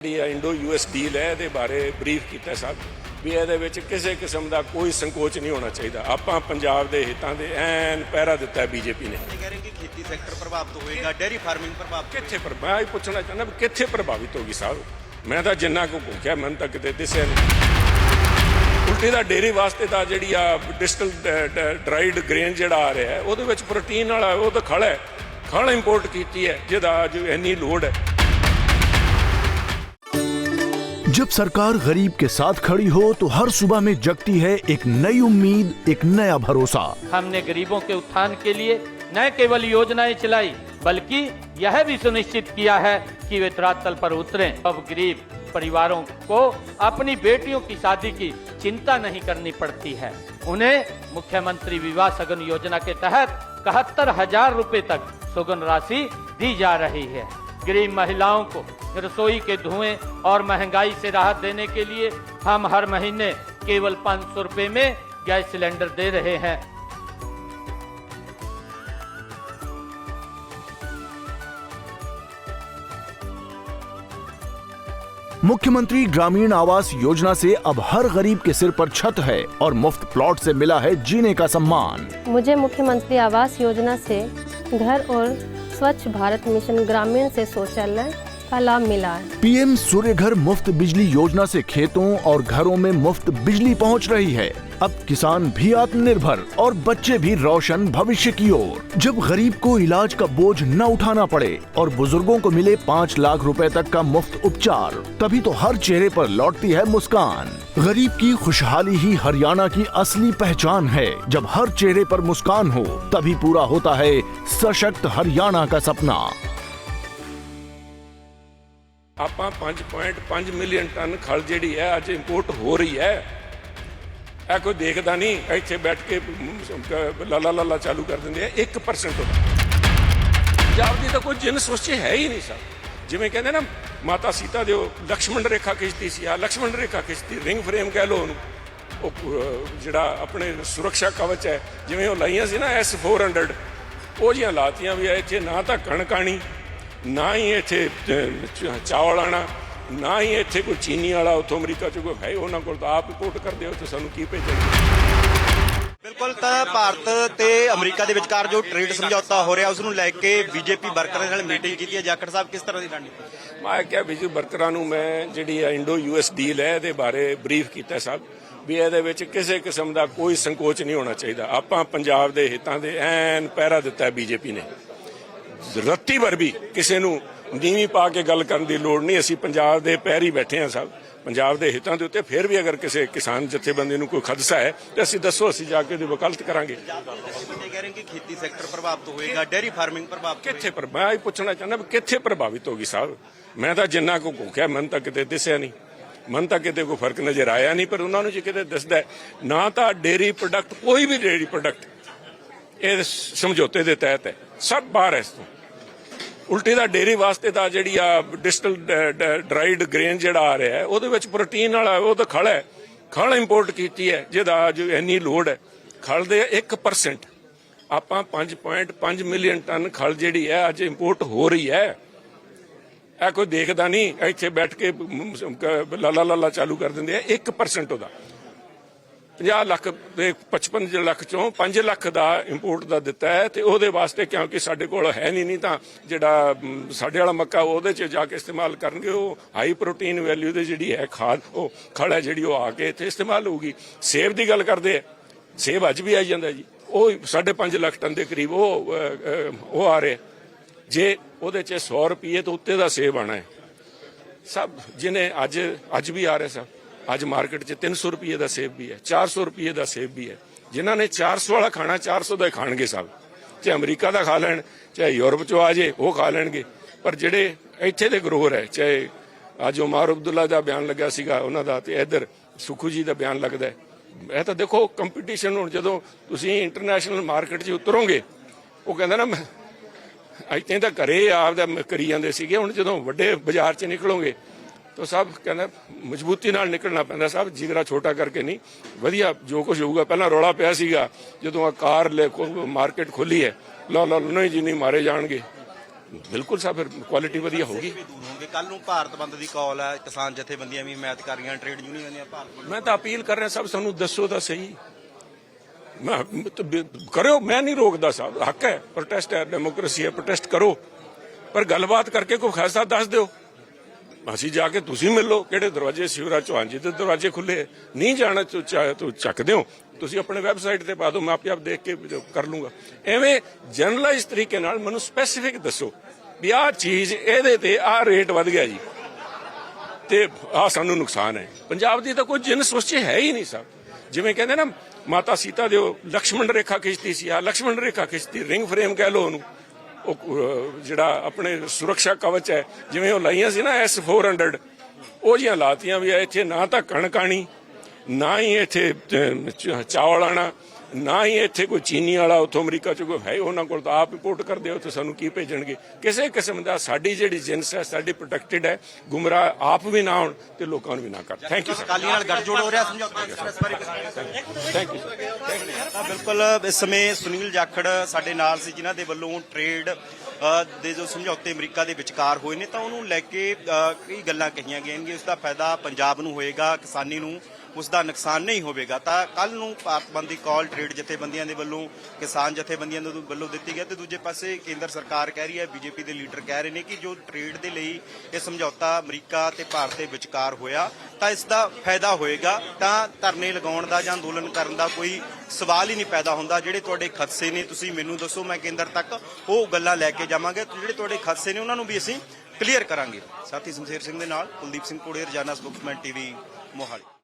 ਜਿਹੜੀ Indo US deal ਹੈ ਇਹਦੇ ਬਾਰੇ ਬਰੀਫ ਕੀਤਾ ਸਭ ਵੀ ਇਹਦੇ ਵਿੱਚ ਕਿਸੇ ਕਿਸਮ ਦਾ ਕੋਈ ਸੰਕੋਚ ਨਹੀਂ ਹੋਣਾ ਚਾਹੀਦਾ। ਆਪਾਂ ਪੰਜਾਬ ਦੇ ਹਿੱਤਾਂ ਦੇ ਐਨ ਪਹਿਰਾ ਦਿੱਤਾ ਬੀਜੇਪੀ ਨੇ। ਕਹਿ ਰਹੇ ਕਿ ਖੇਤੀ ਸੈਕਟਰ ਪ੍ਰਭਾਵਿਤ ਹੋਏਗਾ ਡੇਅਰੀ ਫਾਰਮਿੰਗ ਪ੍ਰਭਾਵਿਤ ਕਿੱਥੇ ਪਰ ਮੈਂ ਇਹ ਪੁੱਛਣਾ ਚਾਹੁੰਦਾ ਵੀ ਕਿੱਥੇ ਪ੍ਰਭਾਵਿਤ ਹੋਗੀ ਸਾਹਿਬ ਮੈਂ ਤਾਂ ਜਿੰਨਾ ਕੁ ਭੁੱਖਿਆ ਮਨ ਤੱਕ ਕਿਤੇ ਦਿਸਿਆ ਨਹੀਂ। ਉਲਟੀ ਦਾ ਡੇਰੀ ਵਾਸਤੇ ਤਾਂ ਜਿਹੜੀ ਆ ਡਿਸਟਲ ਡਰਾਈਡ ਗ੍ਰੇਨ ਜਿਹੜਾ ਆ ਰਿਹਾ ਉਹਦੇ ਵਿੱਚ ਪ੍ਰੋਟੀਨ ਵਾਲਾ ਉਹ ਤਾਂ ਖੜਾ ਹੈ। ਖਲ ਇੰਪੋਰਟ ਕੀਤੀ ਹੈ ਜਿਹਦਾ ਅੱਜ ਇੰਨੀ ਲੋਡ ਹੈ। जब सरकार गरीब के साथ खड़ी हो तो हर सुबह में जगती है एक नई उम्मीद, एक नया भरोसा। हमने गरीबों के उत्थान के लिए न केवल योजनाएँ चलाई, बल्कि यह भी सुनिश्चित किया है कि वे धरातल पर उतरे। अब गरीब परिवारों को अपनी बेटियों की शादी की चिंता नहीं करनी पड़ती है। उन्हें मुख्यमंत्री विवाह सगन योजना के तहत इकहत्तर हज़ार रूपए तक सुगन राशि दी जा रही है। गरीब महिलाओं को रसोई के धुएँ और महँगाई से राहत देने के लिए हम हर महीने केवल पाँच सौ रुपये में गैस सिलेंडर दे रहे हैं। मुख्यमंत्री ग्रामीण आवास योजना से अब हर गरीब के सिर पर छत है और मुफ़्त प्लॉट से मिला है जीने का सम्मान। मुझे मुख्यमंत्री आवास योजना से घर और स्वच्छ भारत मिशन ग्रामीण से शौचालय का लाभ मिला है। पीएम सूर्य घर मुफ़्त बिजली योजना से खेतों और घरों में मुफ़्त बिजली पहुँच रही है। अब किसान भी आत्मनिर्भर और बच्चे भी रोशन भविष्य की ओर। जब गरीब को इलाज का बोझ न उठाना पड़े और बुज़ुर्गों को मिले पाँच लाख रुपए तक का मुफ़्त उपचार, तभी तो हर चेहरे पर लौटती है मुस्कान। गरीब की खुशहाली ही हरियाणा की असली पहचान है। जब हर चेहरे पर मुस्कान हो, तभी पूरा होता है सशक्त हरियाणा का सपना। ਆਪਾਂ 5.5 ਮਿਲੀਅਨ ਟਨ ਖਲ ਜਿਹੜੀ ਹੈ ਅੱਜ ਇੰਪੋਰਟ ਹੋ ਰਹੀ ਹੈ। ਇਹ ਕੋਈ ਦੇਖਦਾ ਨਹੀਂ ਇੱਥੇ ਬੈਠ ਕੇ ਲਾਲਾ ਲਾਲਾ ਚਾਲੂ ਕਰ ਦਿੰਦੇ ਆ 1% ਉਹਦਾ ਪੰਜਾਬ ਦੀ ਤਾਂ ਕੋਈ ਜਿੰਨ ਸੋਚੇ ਹੈ ਹੀ ਨਹੀਂ ਸਰ। ਜਿਵੇਂ ਕਹਿੰਦੇ ਨਾ ਮਾਤਾ ਸੀਤਾ ਦੇ ਉਹ ਲਕਸ਼ਮਣ ਰੇਖਾ ਖਿੱਚਦੀ ਸੀ ਆ ਲਕਸ਼ਮਣ ਰੇਖਾ ਖਿੱਚਦੀ ਰਿੰਗ ਫਰੇਮ ਕਹਿ ਲਓ ਉਹਨੂੰ। ਉਹ ਜਿਹੜਾ ਆਪਣੇ ਸੁਰੱਖਿਆ ਕਵਚ ਹੈ ਜਿਵੇਂ ਉਹ ਲਾਈਆਂ ਸੀ ਨਾ S400 ਉਹ ਜੀਆਂ ਲਾਤੀਆਂ ਵੀ ਆ, ਇੱਥੇ ਨਾ ਤਾਂ ਕਣਕਾਣੀ ਨਾ ਹੀ ਇੱਥੇ ਚਾਵਲ ਆਣਾ ਨਾ ਹੀ ਇੱਥੇ ਕੋਈ ਚੀਨੀ ਵਾਲਾ ਉੱਥੋਂ ਅਮਰੀਕਾ ਚ ਕੋਈ ਹੈ ਉਹਨਾਂ ਕੋਲ ਤਾਂ ਆਪ ਇੰਪੋਰਟ ਕਰਦੇ ਹੋ ਤੇ ਸਾਨੂੰ ਕੀ ਭੇਜਣਗੇ ਬਿਲਕੁਲ ਤਾਂ ਭਾਰਤ ਤੇ ਅਮਰੀਕਾ ਦੇ ਵਿਚਕਾਰ ਜੋ ਟ੍ਰੇਡ ਸਮਝੌਤਾ ਹੋ ਰਿਹਾ ਉਸ ਨੂੰ ਲੈ ਕੇ ਬੀਜੇਪੀ ਵਰਕਰਾਂ ਨਾਲ ਮੀਟਿੰਗ ਕੀਤੀ ਹੈ ਜਾਖੜ ਸਾਹਿਬ ਕਿਸ ਤਰ੍ਹਾਂ ਦੀ ਰਣਨੀਤੀ ਮੈਂ ਕਿਹਾ ਬਿਜੂ ਵਰਕਰਾਂ ਨੂੰ ਮੈਂ ਜਿਹੜੀ ਇੰਡੋ ਯੂਐਸ ਡੀਲ ਹੈ ਇਹਦੇ ਬਾਰੇ ਬਰੀਫ ਕੀਤਾ ਸਭ ਵੀ ਇਹਦੇ ਵਿੱਚ ਕਿਸੇ ਕਿਸਮ ਦਾ ਕੋਈ ਸੰਕੋਚ ਨਹੀਂ ਹੋਣਾ ਚਾਹੀਦਾ ਆਪਾਂ ਪੰਜਾਬ ਦੇ ਹਿੱਤਾਂ ਦੇ ਐਨ ਪਹਿਰਾ ਦਿੱਤਾ ਬੀਜੇਪੀ ਨੇ ਰੱਤੀ ਭਰ ਵੀ ਕਿਸੇ ਨੂੰ ਨੀਵੀਂ ਪਾ ਕੇ ਗੱਲ ਕਰਨ ਦੀ ਲੋੜ ਨਹੀਂ। ਅਸੀਂ ਪੰਜਾਬ ਦੇ ਪੈਰ ਬੈਠੇ ਹਾਂ ਸਭ। ਪੰਜਾਬ ਦੇ ਹਿੱਤਾਂ ਦੇ ਉੱਤੇ ਫਿਰ ਵੀ ਅਗਰ ਕਿਸੇ ਕਿਸਾਨ ਜਥੇਬੰਦੀ ਨੂੰ ਕੋਈ ਖਦਸ਼ਾ ਹੈ ਤੇ ਅਸੀਂ ਦੱਸੋ ਅਸੀਂ ਜਾ ਕੇ ਉਹਦੀ ਵਕਾਲਤ ਕਰਾਂਗੇ। ਕਹਿ ਰਹੇ ਕਿ ਖੇਤੀ ਸੈਕਟਰ ਪ੍ਰਭਾਵਿਤ ਹੋਏਗਾ ਡੇਅਰੀ ਫਾਰਮਿੰਗ ਪ੍ਰਭਾਵਿਤ ਕਿੱਥੇ ਪਰ ਮੈਂ ਇਹ ਪੁੱਛਣਾ ਚਾਹੁੰਦਾ ਕਿੱਥੇ ਪ੍ਰਭਾਵਿਤ ਹੋਗੀ ਸਾਹਿਬ? ਮੈਂ ਤਾਂ ਜਿੰਨਾ ਕੋ ਭੁੱਖਿਆ ਮਨ ਤਾਂ ਕਿਤੇ ਦਿਸਿਆ ਨਹੀਂ। ਮਨ ਤਾਂ ਕਿਤੇ ਕੋਈ ਫ਼ਰਕ ਨਜ਼ਰ ਆਇਆ ਨਹੀਂ ਪਰ ਉਹਨਾਂ ਨੂੰ ਜੇ ਕਿਤੇ ਦਿਸਦਾ ਨਾ ਤਾਂ ਡੇਰੀ ਪ੍ਰੋਡਕਟ ਕੋਈ ਵੀ ਡੇਰੀ ਪ੍ਰੋਡਕਟ ਇਹ ਸਮਝੌਤੇ ਦੇ ਤਹਿਤ ਹੈ। ਸਭ ਬਾਹਰ ਹੈ ਇਸ ਤੋਂ। ਉਲਟੀ ਦਾ ਡੇਰੀ ਵਾਸਤੇ ਤਾਂ ਜਿਹੜੀ ਆ ਡਿਸਟਲ ਡਰਾਈਡ ਗ੍ਰੇਨ ਜਿਹੜਾ ਆ ਰਿਹਾ ਉਹਦੇ ਵਿੱਚ ਪ੍ਰੋਟੀਨ ਵਾਲਾ ਉਹ ਤਾਂ ਖੜਾ ਹੈ। ਖਲ ਇੰਪੋਰਟ ਕੀਤੀ ਹੈ, ਜਿਹਦਾ ਅੱਜ ਇੰਨੀ ਲੋਡ ਹੈ। ਖਲ ਦੇ 1% ਆਪਾਂ 5.5 ਮਿਲੀਅਨ ਟਨ ਖਲ ਜਿਹੜੀ ਹੈ, ਅੱਜ ਇੰਪੋਰਟ ਹੋ ਰਹੀ ਹੈ। ਇਹ ਕੋਈ ਦੇਖਦਾ ਨਹੀਂ, ਇੱਥੇ ਬੈਠ ਕੇ ਲਾਲਾ ਲਾਲਾ ਚਾਲੂ ਕਰ ਦਿੰਦੇ ਆ 1% ਉਹਦਾ। 50 ਲੱਖ ਦੇ 55 ਲੱਖ ਚੋਂ 5 ਲੱਖ ਦਾ ਇੰਪੋਰਟ ਦਾ ਦਿੱਤਾ ਹੈ ਤੇ ਉਹਦੇ ਵਾਸਤੇ ਕਿਉਂਕਿ ਸਾਡੇ ਕੋਲ ਹੈ ਨਹੀਂ ਨਹੀਂ ਤਾਂ ਜਿਹੜਾ ਸਾਡੇ ਵਾਲਾ ਮੱਕਾ ਉਹਦੇ 'ਚ ਜਾ ਕੇ ਇਸਤੇਮਾਲ ਕਰਨਗੇ, ਉਹ ਹਾਈ ਪ੍ਰੋਟੀਨ ਵੈਲਿਊ ਦੇ ਜਿਹੜੀ ਹੈ ਖਾਦ, ਉਹ ਖੜ ਹੈ ਜਿਹੜੀ ਉਹ ਆ ਕੇ ਇੱਥੇ ਇਸਤੇਮਾਲ ਹੋਊਗੀ। ਸੇਬ ਦੀ ਗੱਲ ਕਰਦੇ ਆ, ਸੇਬ ਅੱਜ ਵੀ ਆਈ ਜਾਂਦਾ ਜੀ। ਉਹ 5.5 ਲੱਖ ਟਨ ਦੇ ਕਰੀਬ ਉਹ ਉਹ ਆ ਰਿਹਾ। ਜੇ ਉਹਦੇ 'ਚ 100 ਰੁਪਏ ਤੋਂ ਉੱਤੇ ਦਾ ਸੇਬ ਆਣਾ ਹੈ। ਸਭ ਜਿਹਨੇ ਅੱਜ ਅੱਜ ਵੀ ਆ ਰਿਹਾ ਸਭ ਅੱਜ ਮਾਰਕੀਟ 'ਚ 300 ਰੁਪਏ ਦਾ ਸੇਬ ਵੀ ਹੈ 400 ਰੁਪਏ ਦਾ ਸੇਬ ਵੀ ਹੈ। ਜਿਨ੍ਹਾਂ ਨੇ 400 ਵਾਲਾ ਖਾਣਾ 400 ਦਾ ਹੀ ਖਾਣਗੇ ਸਭ। ਚਾਹੇ ਅਮਰੀਕਾ ਦਾ ਖਾ ਲੈਣ, ਚਾਹੇ ਯੂਰਪ 'ਚੋਂ ਆ ਜੇ, ਉਹ ਖਾ ਲੈਣਗੇ। ਪਰ ਜਿਹੜੇ ਇੱਥੇ ਦੇ ਗਰੋਹਰ ਹੈ, ਚਾਹੇ ਅੱਜ ਉਮਰ ਅਬਦੁੱਲਾ ਦਾ ਬਿਆਨ ਲੱਗਾ ਸੀਗਾ, ਉਹਨਾਂ ਦਾ ਤੇ ਇੱਧਰ ਸੁਖੂ ਜੀ ਦਾ ਬਿਆਨ ਲੱਗਦਾ ਹੈ। ਇਹ ਤਾਂ ਦੇਖੋ ਕੰਪੀਟੀਸ਼ਨ ਹੁਣ ਜਦੋਂ ਤੁਸੀਂ ਇੰਟਰਨੈਸ਼ਨਲ ਮਾਰਕੀਟ 'ਚ ਉਤਰੋਗੇ, ਉਹ ਕਹਿੰਦਾ ਨਾ ਇੱਥੇ ਤਾਂ ਘਰੇ ਆਪਦਾ ਕਰੀ ਜਾਂਦੇ ਸੀਗੇ, ਹੁਣ ਜਦੋਂ ਵੱਡੇ ਬਾਜ਼ਾਰ 'ਚ ਨਿਕਲੋਗੇ ਤਾਂ ਸਭ ਕਹਿੰਦਾ ਮਜ਼ਬੂਤੀ ਨਾਲ ਨਿਕਲਣਾ ਪੈਂਦਾ ਸਭ ਜਿਗਰਾ ਛੋਟਾ ਕਰਕੇ ਨਹੀਂ। ਵਧੀਆ ਜੋ ਕੁਝ ਹੋਊਗਾ ਪਹਿਲਾਂ ਰੌਲਾ ਪਿਆ ਸੀਗਾ ਜਦੋਂ ਆ ਕਾਰ ਲੈ ਮਾਰਕੀਟ ਖੁੱਲੀ ਹੈ। ਲੋ ਲੋ ਨਹੀਂ ਜੀ ਨਹੀਂ ਮਾਰੇ ਜਾਣਗੇ। ਬਿਲਕੁਲ ਸਾ ਫਿਰ ਕੁਆਲਿਟੀ ਵਧੀਆ ਹੋਣਗੇ ਕੱਲ ਨੂੰ ਭਾਰਤ ਬੰਦ ਦੀ ਕਾਲ ਹੈ ਕਿਸਾਨ ਜਥੇਬੰਦੀਆਂ ਵੀ ਹਮਾਇਤ ਕਰ ਰਹੀਆਂ ਟ੍ਰੇਡ ਯੂਨੀਅਨ ਦੀਆਂ ਭਾਰਤ ਮੈਂ ਤਾਂ ਅਪੀਲ ਕਰ ਰਿਹਾ ਸਭ ਸਾਨੂੰ ਦੱਸੋ ਤਾਂ ਸਹੀ। ਮੈਂ ਕਰਿਓ ਮੈਂ ਨਹੀਂ ਰੋਕਦਾ ਸਾਹਿਬ ਹੱਕ ਹੈ। ਪ੍ਰੋਟੈਸਟ ਹੈ ਡੈਮੋਕ੍ਰੇਸੀ ਹੈ ਪ੍ਰੋਟੈਸਟ ਕਰੋ। ਪਰ ਗੱਲਬਾਤ ਕਰਕੇ ਕੋਈ ਖਾਸਾ ਦੱਸ ਦਿਓ। ਅਸੀਂ ਜਾ ਕੇ ਤੁਸੀਂ ਮਿਲ ਲਓ ਕਿਹੜੇ ਦਰਵਾਜ਼ੇ ਸ਼ਿਵਰਾਜ ਚੌਹਾਨ ਜੀ ਦੇ ਦਰਵਾਜ਼ੇ ਖੁੱਲੇ ਨਹੀਂ ਜਾਣਾ ਤੂੰ ਚਾਹੇ ਤੂੰ ਚੱਕ ਦਿਓ। ਤੁਸੀਂ ਆਪਣੇ ਵੈਬਸਾਈਟ ਤੇ ਪਾ ਦਿਓ, ਮੈਂ ਆਪੇ ਆਪ ਦੇਖ ਕੇ ਕਰ ਲੂੰਗਾ। ਐਵੇਂ ਜਨਰਲਾਈਜ਼ ਤਰੀਕੇ ਨਾਲ ਮੈਨੂੰ ਸਪੈਸੀਫਿਕ ਦੱਸੋ ਵੀ ਆਹ ਚੀਜ਼ ਇਹਦੇ ਤੇ ਆਹ ਰੇਟ ਵੱਧ ਗਿਆ ਜੀ। ਤੇ ਆ ਸਾਨੂੰ ਨੁਕਸਾਨ ਹੈ। ਪੰਜਾਬ ਦੀ ਤਾਂ ਕੋਈ ਜਿੰਸ ਉਸ 'ਚ ਹੈ ਹੀ ਨਹੀਂ ਸਭ ਜਿਵੇਂ ਕਹਿੰਦੇ ਨਾ, ਮਾਤਾ ਸੀਤਾ ਦੇ ਉਹ ਲਕਸ਼ਮਣ ਰੇਖਾ ਖਿੱਚਦੀ ਸੀ। ਆ ਲਕਸ਼ਮਣ ਰੇਖਾ ਖਿੱਚਦੀ ਰਿੰਗ ਫਰੇਮ ਕਹਿ ਲਓ ਉਹਨੂੰ। ਜਿਹੜਾ ਆਪਣੇ ਸੁਰੱਖਿਆ ਕਵਚ ਹੈ ਜਿਵੇਂ ਉਹ ਲਾਈਆਂ ਸੀ ਨਾ S400 ਉਹ ਜੀਆਂ ਲਾਤੀਆਂ ਵੀ ਆ, ਇੱਥੇ ਨਾ ਤਾਂ ਕਣਕਾਣੀ ਨਾ ਹੀ ਇੱਥੇ ਚਾਵਲ ਆਣਾ ਨਾ ਹੀ ਇੱਥੇ ਕੋਈ ਚੀਨੀ ਵਾਲਾ ਉੱਥੋਂ ਅਮਰੀਕਾ ਚ ਕੋਈ ਹੈ ਉਹਨਾਂ ਕੋਲ ਤਾਂ ਆਪ ਇੰਪੋਰਟ ਕਰਦੇ ਹੋ ਤੇ ਸਾਨੂੰ ਕੀ ਭੇਜਣਗੇ? ਕਿਸੇ ਕਿਸਮ ਦਾ ਸਾਡੀ ਜਿਹੜੀ ਜਿੰਸ ਹੈ ਸਾਡੀ ਪ੍ਰੋਟੈਕਟਡ ਹੈ ਗੁੰਮਰਾਹ ਆਪ ਵੀ ਨਾ ਹੋਣ ਤੇ ਲੋਕਾਂ ਨੂੰ ਵੀ ਨਾ ਕਰਨ ਥੈਂਕ ਯੂ ਸਰ ਅਕਾਲੀ ਨਾਲ ਗੱਠਜੋੜ ਹੋ ਰਿਹਾ ਸਮਝੌਤਾ ਇਸ ਬਾਰੇ ਥੈਂਕ ਯੂ ਸਰ ਤਾਂ ਬਿਲਕੁਲ ਇਸ ਸਮੇਂ ਸੁਨੀਲ ਜਾਖੜ ਸਾਡੇ ਨਾਲ ਸੀ ਜਿਨ੍ਹਾਂ ਦੇ ਵੱਲੋਂ ਟ੍ਰੇਡ ਦੇ ਜੋ ਸਮਝੌਤੇ ਅਮਰੀਕਾ ਦੇ ਵਿਚਕਾਰ ਹੋਏ ਨੇ ਤਾਂ ਉਹਨੂੰ ਲੈ ਕੇ ਕਈ ਗੱਲਾਂ ਕਹੀਆਂ ਗਈਆਂ ਕਿ ਦਾ ਫਾਇਦਾ ਪੰਜਾਬ ਨੂੰ ਹੋਏਗਾ ਕਿਸਾਨੀ ਨੂੰ ਉਸ ਦਾ ਨੁਕਸਾਨ ਨਹੀਂ ਹੋਵੇਗਾ। ਤਾਂ ਕੱਲ ਨੂੰ ਭਾਰਤ ਬੰਦ ਦੀ ਕਾਲ ਟ੍ਰੇਡ ਜਥੇਬੰਦੀਆਂ ਦੇ ਵੱਲੋਂ, ਕਿਸਾਨ ਜਥੇਬੰਦੀਆਂ ਦੇ ਵੱਲੋਂ ਦਿੱਤੀ ਗਈ ਤੇ ਦੂਜੇ ਪਾਸੇ ਕੇਂਦਰ ਸਰਕਾਰ ਕਹਿ ਰਹੀ ਹੈ, ਬੀਜੇਪੀ ਦੇ ਲੀਡਰ ਕਹਿ ਰਹੇ ਨੇ ਕਿ ਜੋ ਟ੍ਰੇਡ ਦੇ ਲਈ ਇਹ ਸਮਝੌਤਾ ਅਮਰੀਕਾ ਤੇ ਭਾਰਤ ਦੇ ਵਿਚਕਾਰ ਹੋਇਆ, ਤਾਂ ਇਸ ਦਾ ਫਾਇਦਾ ਹੋਏਗਾ। ਤਾਂ ਧਰਨੇ ਲਗਾਉਣ ਦਾ ਜਾਂ ਅੰਦੋਲਨ ਕਰਨ ਦਾ ਕੋਈ ਸਵਾਲ ਹੀ ਨਹੀਂ ਪੈਦਾ ਹੁੰਦਾ। ਜਿਹੜੇ ਤੁਹਾਡੇ ਖਦਸੇ ਨੇ, ਤੁਸੀਂ ਮੈਨੂੰ ਦੱਸੋ, ਮੈਂ ਕੇਂਦਰ ਤੱਕ ਉਹ ਗੱਲਾਂ ਲੈ ਕੇ ਜਾਵਾਂਗੇ। ਜਿਹੜੇ ਤੁਹਾਡੇ ਖਦਸੇ ਨੇ, ਉਹਨਾਂ ਨੂੰ ਵੀ ਅਸੀਂ ਕਲੀਅਰ ਕਰਾਂਗੇ। ਸਾਥੀ ਸ਼ਮਸ਼ੇਰ ਸਿੰਘ ਦੇ ਨਾਲ ਕੁਲਦੀਪ ਸਿੰਘ ਕੋੜੇ ਰਜਾਨਾ ਸਪੋਕਸਮੈਨ ਟੀਵੀ, ਮੋਹਾਲੀ।